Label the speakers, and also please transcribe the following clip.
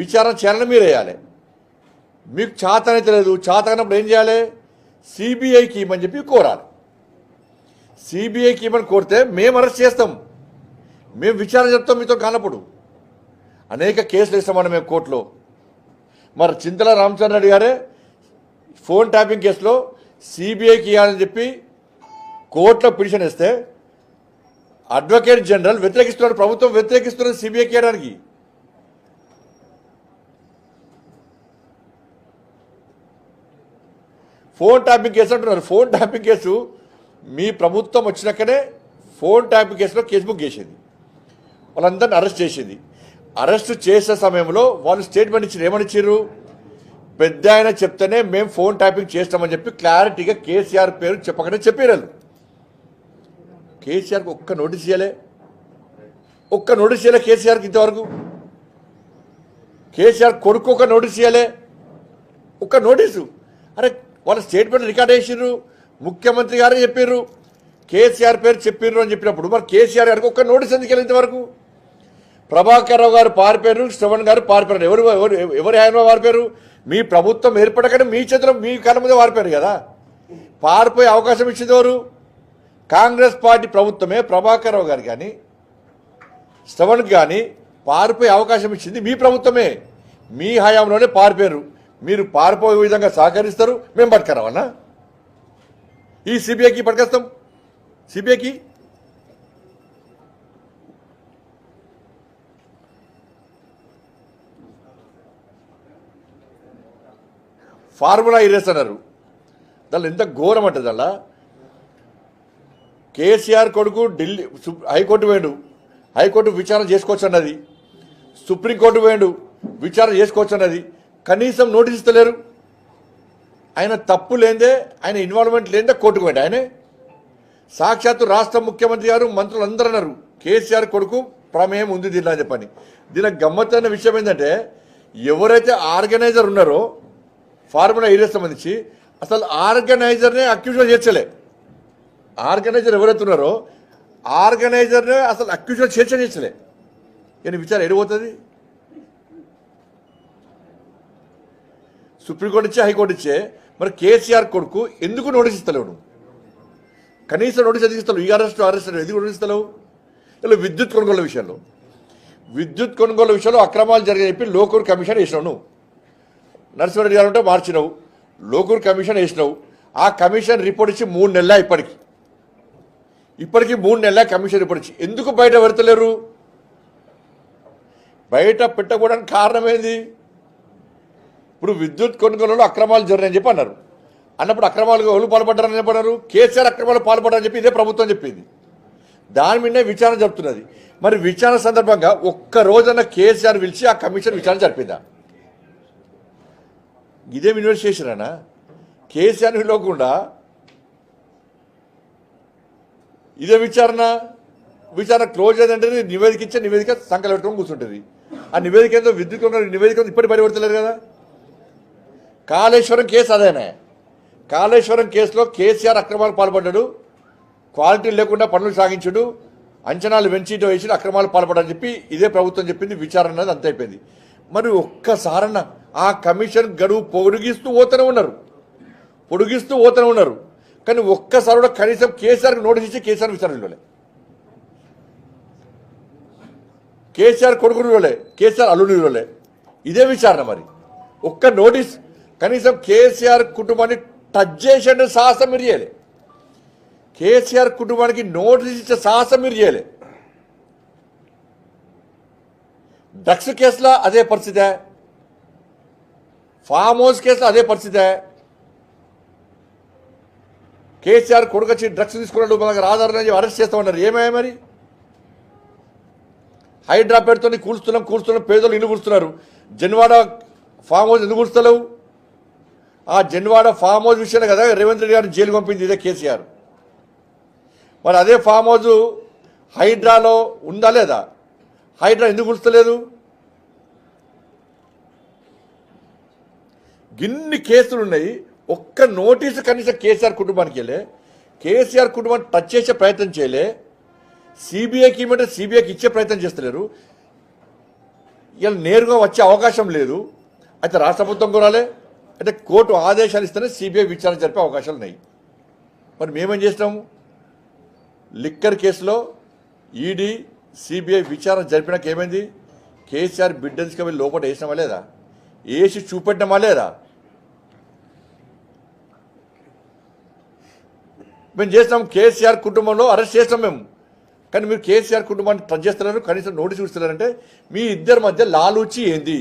Speaker 1: విచారణ చేయాలని మీరు వేయాలి. మీకు చాతనైతే లేదు. చాతనప్పుడు ఏం చేయాలి? సిబిఐకి ఇవ్వమని చెప్పి కోరాలి. సిబిఐకి ఇవ్వమని కోరితే మేము అరెస్ట్ చేస్తాం. మేము విచారణ చెప్తాం మీతో కానప్పుడు. అనేక కేసులు ఇస్తామని మేము కోర్టులో. మరి చింతల రామచంద్ర రెడ్డి గారే ఫోన్ ట్యాపింగ్ కేసులో సిబిఐకి ఇవ్వాలని చెప్పి కోర్టులో పిటిషన్ ఇస్తే అడ్వకేట్ జనరల్ వ్యతిరేకిస్తున్నాడు. ప్రభుత్వం వ్యతిరేకిస్తున్నది సిబిఐకి ఇవ్వడానికి. ఫోన్ ట్యాపింగ్ కేసు అంటున్నారు. ఫోన్ ట్యాపింగ్ కేసు మీ ప్రభుత్వం వచ్చినాకనే ఫోన్ ట్యాపింగ్ కేసులో కేసు బుక్ చేసింది. వాళ్ళందరిని అరెస్ట్ చేసింది. అరెస్ట్ చేసే సమయంలో వాళ్ళు స్టేట్మెంట్ ఇచ్చారు. ఏమని ఇచ్చారు? పెద్ద ఆయన చెప్తేనే మేము ఫోన్ ట్యాపింగ్ చేస్తామని చెప్పి క్లారిటీగా కేసీఆర్ పేరు చెప్పకనే చెప్పారు కేసీఆర్కి ఒక్క నోటీస్ ఇవ్వలే ఒక్క నోటీస్ ఇవ్వలే కేసీఆర్కి ఇంతవరకు. కేసీఆర్ కొడుకు ఒక నోటీస్ ఇవ్వలే ఒక్క నోటీసు. అరే వాళ్ళ స్టేట్మెంట్ రికార్డ్ చేసిర్రు ముఖ్యమంత్రి గారే చెప్పారు కేసీఆర్ పేరు చెప్పిర్రు అని చెప్పినప్పుడు మరి కేసీఆర్ గారికి ఒక్క నోటీస్ ఎందుకు వెళ్ళిన ప్రభాకర్ రావు గారు పారిపోయారు శ్రవణ్ గారు పారిపోయారు ఎవరు ఎవరు ఎవరి ఆయన పారిపోయారు మీ ప్రభుత్వం ఏర్పడకనే మీ చేతిలో మీ కళ్ళ మీద పారిపోయారు కదా? పారిపోయే అవకాశం ఇచ్చింది ఎవరు? కాంగ్రెస్ పార్టీ ప్రభుత్వమే ప్రభాకర్ రావు గారు కానీ శ్రవణ్ కానీ పారిపోయే అవకాశం ఇచ్చింది మీ ప్రభుత్వమే. మీ హయాంలోనే పారిపోయారు మీరు పారిపోయే విధంగా సహకరిస్తారు మేము పట్టుకరావన్నా ఈ సిబిఐకి పట్టుకొస్తాం. సిబిఐకి ఫార్ములా ఇరేస్ అన్నారు. దానిలో ఎంత ఘోరం అంటే దానిలో కేసీఆర్ కొడుకు ఢిల్లీ హైకోర్టు వేయండు హైకోర్టు విచారణ చేసుకోవచ్చు అన్నది. సుప్రీంకోర్టు వేయండు విచారణ చేసుకోవచ్చు అన్నది. కనీసం నోటీస్ ఇస్తలేరు. ఆయన తప్పు లేదే ఆయన ఇన్వాల్వ్మెంట్ లేదే కోర్టుకు పోయింది ఆయనే. సాక్షాత్తు రాష్ట్ర ముఖ్యమంత్రి గారు మంత్రులు అందరూ అన్నారు కేసీఆర్ కొడుకు ప్రమేయం ఉంది దీనిలో అని చెప్పని. దీనికి గమ్మత్తైన విషయం ఏంటంటే ఎవరైతే ఆర్గనైజర్ ఉన్నారో ఫార్ములా ఏరియా సంబంధించి అసలు ఆర్గనైజర్నే అక్యూజువల్ చేర్చలే. ఆర్గనైజర్ ఎవరైతే ఉన్నారో ఆర్గనైజర్నే అసలు అక్యూజువల్ చర్చ చేర్చలే. కానీ విచారం ఎడిపోతుంది సుప్రీంకోర్టు ఇచ్చే హైకోర్టు ఇచ్చే మరి కేసీఆర్ కొడుకు ఎందుకు నోటీస్ ఇస్తలేవు కనీసం నోటీస్ ఎందుకు ఈ అరెస్ట్ అరెస్ట్ ఎందుకు నోటీస్ ఇస్తలేవు? ఇలా విద్యుత్ కొనుగోలు విషయంలో. విద్యుత్ కొనుగోలు విషయంలో అక్రమాలు జరిగాయి చెప్పి లోకూర్ కమిషన్ వేసినావు. నువ్వు నరసింహారెడ్డి గారు ఉంటే మార్చినావు. లోకూర్ కమిషన్ వేసినావు. ఆ కమిషన్ రిపోర్ట్ ఇచ్చి మూడు నెలల ఇప్పటికి. ఇప్పటికి మూడు నెలల కమిషన్ రిపోర్ట్ ఇచ్చి. ఎందుకు బయట పెడతలేరు? బయట పెట్టకూడడానికి కారణం ఏంది? ఇప్పుడు విద్యుత్ కొనుగోలులో అక్రమాలు జరిగాయని చెప్పి అన్నారు. అన్నప్పుడు అక్రమాలు ఎవరు పాల్పడ్డారని చెప్పన్నారు కేసీఆర్ అక్రమాలు పాల్పడ్డారని చెప్పి ఇదే ప్రభుత్వం చెప్పింది. దాని మీదనే విచారణ జరుపుతున్నది. మరి విచారణ సందర్భంగా ఒక్క రోజన్న కేసీఆర్ పిలిచి ఆ కమిషన్ విచారణ జరిపిందా? ఇదేం ఇన్వెస్టిగేషనేనా కేసీఆర్ పిలవకుండా ఇదే విచారణ? విచారణ క్లోజ్ అయిందంటే నివేదిక ఇచ్చే నివేదిక సంకలు పెట్టుకొని కూర్చుంటుంది. ఆ నివేదిక ఏందో విద్యుత్ నివేదిక ఇప్పటి బయటపడతలేదు కదా? కాళేశ్వరం కేసు అదేనే. కాళేశ్వరం కేసులో కేసీఆర్ అక్రమాలు పాల్పడ్డాడు. క్వాలిటీ లేకుండా పనులు సాగించుడు. అంచనాలు వెంచిటో వేసి అక్రమాలు పాల్పడని చెప్పి ఇదే ప్రభుత్వం చెప్పింది విచారణ అనేది అంత అయిపోయింది. మరి ఒక్కసారన్న ఆ కమిషన్ గడువు పొడిగిస్తూ పోతూనే ఉన్నారు. పొడిగిస్తూ పోతూనే ఉన్నారు. కానీ ఒక్కసారి కూడా కనీసం కేసీఆర్కి నోటీస్ ఇచ్చి కేసీఆర్ విచారణలోనే కేసీఆర్ కొడుకు ఇవ్వలే కేసీఆర్ అల్లుని ఇదే విచారణ మరి. ఒక్క నోటీస్ కనీసం కేసీఆర్ కుటుంబాన్ని టచ్ చేసేట సాహసం మీరు చేయలే. కేసీఆర్ కుటుంబానికి నోటీస్ ఇచ్చే సాహసం మీరు చేయలే. డ్రగ్స్ కేసులో అదే పరిస్థితే ఫామ్ హౌస్ కేసులో అదే పరిస్థితే కేసీఆర్ కొడుకు వచ్చి డ్రగ్స్ తీసుకున్నాడు మనకు ఆధారం అరెస్ట్ చేస్తామన్నారు ఏమయ్యా మరి? హైడ్రా పేరుతో కూల్స్తున్నాం పేదలు ఇల్లు కూర్చున్నారు జన్వాడ ఫామ్ హౌస్ ఎందుకు కూలుస్తలేవు? ఆ జన్వాడ ఫామ్ హౌస్ విషయంలో కదా రేవంత్ రెడ్డి గారిని జైలు పంపింది ఇదే కేసీఆర్. మరి అదే ఫామ్ హౌస్ హైడ్రాలో ఉందా లేదా? హైడ్రా ఎందుకు కూలుస్తలేదు గిన్ని కేసులు ఉన్నాయి. ఒక్క నోటీసు కనీసం కేసీఆర్ కుటుంబానికి వెళ్ళే కేసీఆర్ కుటుంబాన్ని టచ్ చేసే ప్రయత్నం చేయలే. సిబిఐకి ఇవ్వమంటే సిబిఐకి ఇచ్చే ప్రయత్నం చేస్తలేరు. ఇలా నేరుగా వచ్చే అవకాశం లేదు. అయితే రాష్ట్ర ప్రభుత్వం కూడా అంటే కోర్టు ఆదేశాలు ఇస్తేనే సిబిఐ విచారణ జరిపే అవకాశాలు ఉన్నాయి. మరి మేమేం చేసినాము లిక్కర్ కేసులో ఈడీ సిబిఐ విచారణ జరిపినాక ఏమైంది? కేసీఆర్ బిడ్డన్స్కి వెళ్ళి లోపల వేసినామా లేదా? వేసి చూపెట్టినామా లేదా? మేము చేస్తాం కేసీఆర్ కుటుంబంలో అరెస్ట్ చేస్తాం మేము. కానీ మీరు కేసీఆర్ కుటుంబాన్ని టచ్ చేస్తున్నారు కనీసం నోటీస్ ఇస్తున్నారంటే మీ ఇద్దరి మధ్య లాలూచి ఏంది?